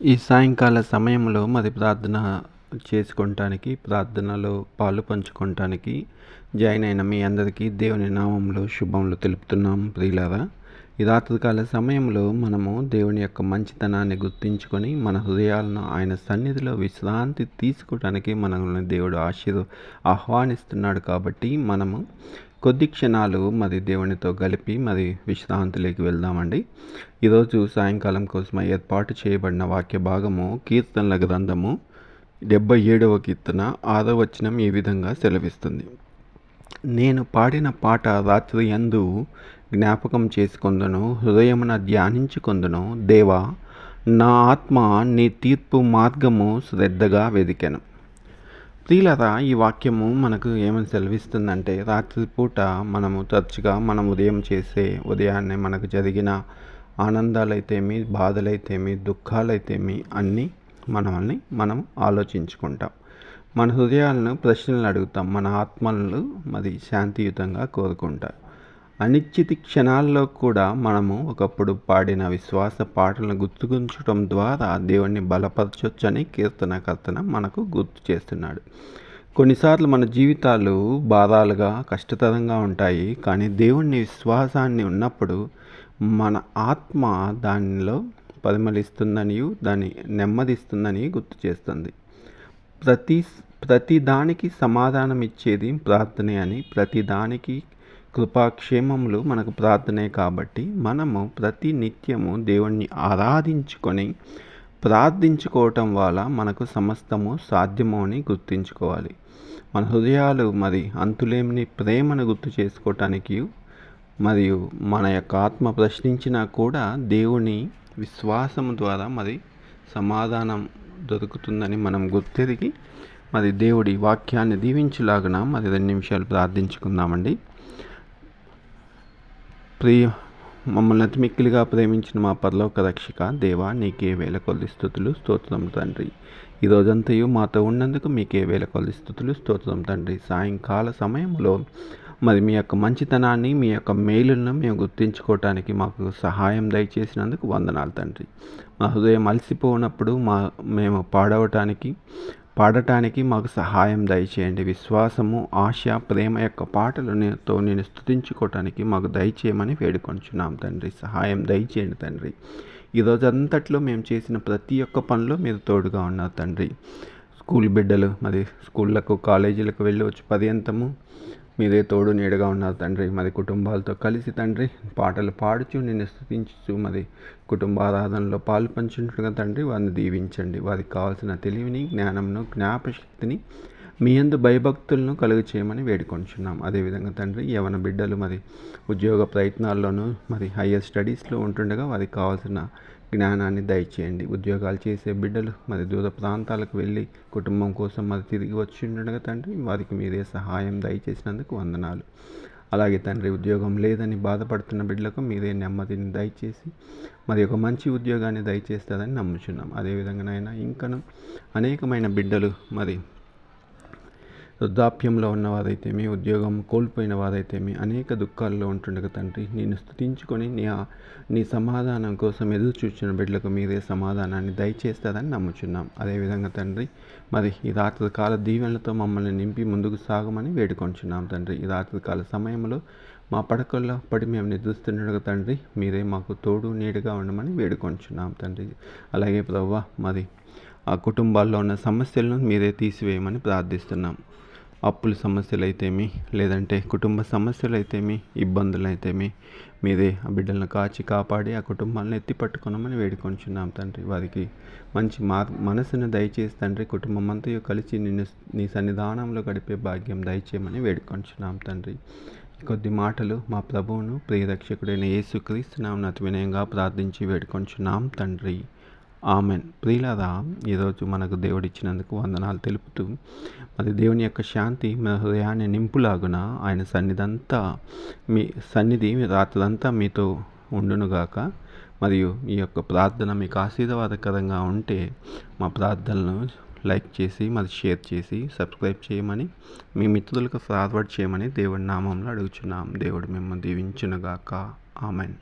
ఈ సాయంకాల సమయంలో మరి ప్రార్థన చేసుకోవటానికి ప్రార్థనలో పాలు పంచుకోవటానికి జాయిన్ అయిన మీ అందరికీ దేవుని నామంలో శుభములు తెలుపుతున్నాం. ప్రియులారా ఈ రాత్రికాల సమయంలో మనము దేవుని యొక్క మంచితనాన్ని గుర్తించుకొని మన హృదయాలను ఆయన సన్నిధిలో విశ్రాంతి తీసుకోవడానికి మనల్ని దేవుడు ఆశీర్వ ఆహ్వానిస్తున్నాడు కాబట్టి మనము కొద్ది క్షణాలు మరి దేవునితో కలిపి మరి విశ్రాంతిలోకి వెళ్దామండి. ఈరోజు సాయంకాలం కోసం ఏర్పాటు చేయబడిన వాక్య భాగము కీర్తనల గ్రంథము డెబ్బై ఏడవ కీర్తన ఆరో వచనం ఈ విధంగా సెలవిస్తుంది. నేను పాడిన పాట రాత్రి ఎందు జ్ఞాపకం చేసుకొందును హృదయమున ధ్యానించుకొందును దేవా నా ఆత్మ నీ తీర్పు మార్గము శ్రద్ధగా వెదికెను. ప్రియులరా ఈ వాక్యము మనకు ఏమని సెలవిస్తుందంటే రాత్రిపూట మనము తరచుగా మనం ఉదయం చేసే ఉదయాన్నే మనకు జరిగిన ఆనందాలైతేమి బాధలైతేమి దుఃఖాలైతేమి అన్నీ మనల్ని మనం ఆలోచించుకుంటాం. మన హృదయాలను ప్రశ్నలు అడుగుతాం. మన ఆత్మలను మరి శాంతియుతంగా కోరుకుంటాం అనిశ్చితి క్షణాల్లో కూడా మనము ఒకప్పుడు పాడిన విశ్వాస పాటలను గుర్తుకుంచడం ద్వారా దేవుణ్ణి బలపరచొచ్చని కీర్తనకర్తన మనకు గుర్తు చేస్తున్నాడు. కొన్నిసార్లు మన జీవితాలు బాధాలుగా కష్టతరంగా ఉంటాయి. కానీ దేవుణ్ణి విశ్వాసాన్ని ఉన్నప్పుడు మన ఆత్మ దానిలో పరిమళిస్తుందని దాన్ని నెమ్మదిస్తుందని గుర్తు చేస్తుంది. ప్రతి ప్రతి దానికి సమాధానం ఇచ్చేది ప్రార్థనే అని ప్రతి దానికి కృపాక్షేమములు మనకు ప్రార్థనే కాబట్టి మనము ప్రతి నిత్యము దేవుణ్ణి ఆరాధించుకొని ప్రార్థించుకోవటం వల్ల మనకు సమస్తము సాధ్యము అని గుర్తుంచుకోవాలి. మన హృదయాలు మరి అంతులేమిని ప్రేమను గుర్తు చేసుకోవటానికి మరియు మన యొక్క ఆత్మ ప్రశ్నించినా కూడా దేవుని విశ్వాసం ద్వారా మరి సమాధానం దొరుకుతుందని మనం గుర్తెరిగి మరి దేవుడి వాక్యాన్ని దీవించులాగున మరి రెండు నిమిషాలు ప్రార్థించుకుందామండి. ప్రియ మమ్మల్ని అతి మిక్కిలిగా ప్రేమించిన మా పరలోక రక్షక దేవా నీకే వేల కొద్ది స్థుతులు స్తోత్రం తండ్రి. ఈ రోజంతయు మాతో ఉన్నందుకు మీకే వేల కొద్ది స్థుతులు స్తోత్రం తండ్రి. సాయంకాల సమయంలో మరి మీ యొక్క మంచితనాన్ని మీ యొక్క మేలులను మేము గుర్తించుకోవటానికి మాకు సహాయం దయచేసినందుకు వందనాలు తండ్రి. మా హృదయం అలసిపోనప్పుడు మా మేము పాడవటానికి పాడటానికి మాకు సహాయం దయచేయండి. విశ్వాసము ఆశ ప్రేమ యొక్క పాటలతో నేను స్థుతించుకోవటానికి మాకు దయచేయమని వేడుకొంచున్నాం తండ్రి. సహాయం దయచేయండి తండ్రి. ఈరోజు అంతట్లో మేము చేసిన ప్రతి ఒక్క పనిలో మీరు తోడుగా ఉన్నారు తండ్రి. స్కూల్ బిడ్డలు మరి స్కూళ్ళకు కాలేజీలకు వెళ్ళి వచ్చి పర్యంతము మీరే తోడు నీడగా ఉన్నారు తండ్రి మరి కుటుంబాలతో కలిసి తండ్రి పాటలు పాడుచు నిన్ను స్థుతించు మరి కుటుంబ ఆరాధనలో పాలు పంచుంటుండగా తండ్రి వారిని దీవించండి. వారికి కావాల్సిన తెలివిని జ్ఞానంను జ్ఞాపశక్తిని మీ అందు భయభక్తులను కలుగు చేయమని వేడుకొంచున్నాం. అదేవిధంగా తండ్రి యవన బిడ్డలు మరి ఉద్యోగ ప్రయత్నాల్లోనూ మరి హయ్యర్ స్టడీస్లో ఉంటుండగా వారికి కావాల్సిన జ్ఞానాన్ని దయచేయండి. ఉద్యోగాలు చేసే బిడ్డలు మరి దూర ప్రాంతాలకు వెళ్ళి కుటుంబం కోసం మరి తిరిగి వచ్చి ఉండగా తండ్రి వారికి మీరే సహాయం దయచేసినందుకు వందనాలు. అలాగే తండ్రి ఉద్యోగం లేదని బాధపడుతున్న బిడ్డలకు మీరే నెమ్మదిని దయచేసి మరి ఒక మంచి ఉద్యోగాన్ని దయచేస్తారని నమ్ముచున్నాం. అదేవిధంగానైనా ఇంకను అనేకమైన బిడ్డలు మరి వృద్ధాప్యంలో ఉన్నవారైతే మీ ఉద్యోగం కోల్పోయిన వారైతే అనేక దుఃఖాల్లో ఉంటుండగా తండ్రి నేను స్థుతించుకొని నీ నీ సమాధానం కోసం ఎదురు చూచిన బిడ్డలకు మీరే సమాధానాన్ని దయచేస్తారని నమ్ముచున్నాం. అదేవిధంగా తండ్రి మరి ఈ రాత్రికాల దీవెనలతో మమ్మల్ని నింపి ముందుకు సాగమని వేడుకొంచున్నాం తండ్రి. ఈ రాత్రికాల సమయంలో మా పడకల్లో పడి మేము నిద్రిస్తుండగా తండ్రి మీరే మాకు తోడు నీడుగా ఉండమని వేడుకొంచున్నాం తండ్రి. అలాగే ప్రవ్వ మరి ఆ కుటుంబాల్లో ఉన్న సమస్యలను మీరే తీసివేయమని ప్రార్థిస్తున్నాం. అప్పుల సమస్యలు అయితేమి లేదంటే కుటుంబ సమస్యలు అయితేమి ఇబ్బందులు అయితేమి మీరే ఆ బిడ్డలను కాచి కాపాడి ఆ కుటుంబాలను ఎత్తి పట్టుకున్నామని వేడుకొంచున్నాం తండ్రి. వారికి మంచి మార్ మనసును దయచేసి తండ్రి కుటుంబం అంతయో కలిసి నిన్ను నీ సన్నిధానంలో గడిపే భాగ్యం దయచేయమని వేడుకొంచున్నాం తండ్రి. కొద్ది మాటలు మా ప్రభువును ప్రియరక్షకుడైన యేసుక్రీస్తునాం అతి వినయంగా ప్రార్థించి వేడుకొంచున్నాం తండ్రి. ఆమెన్. ప్రియులాద ఈరోజు మనకు దేవుడిచ్చినందుకు వందనాలు తెలుపుతూ మరి దేవుని యొక్క శాంతి మన హృదయాన్ని నింపులాగున ఆయన సన్నిధంతా మీ సన్నిధి రాత్రంతా మీతో ఉండునుగాక మరియు ఈ యొక్క ప్రార్థన మీకు ఆశీర్వాదకరంగా ఉంటే మా ప్రార్థనలను లైక్ చేసి మరి షేర్ చేసి సబ్స్క్రైబ్ చేయమని మీ మిత్రులకు ఫార్వర్డ్ చేయమని దేవుడి నామంలో అడుగుచున్నాం. దేవుడు మిమ్మల్ని దీవించునుగాక ఆమెన్.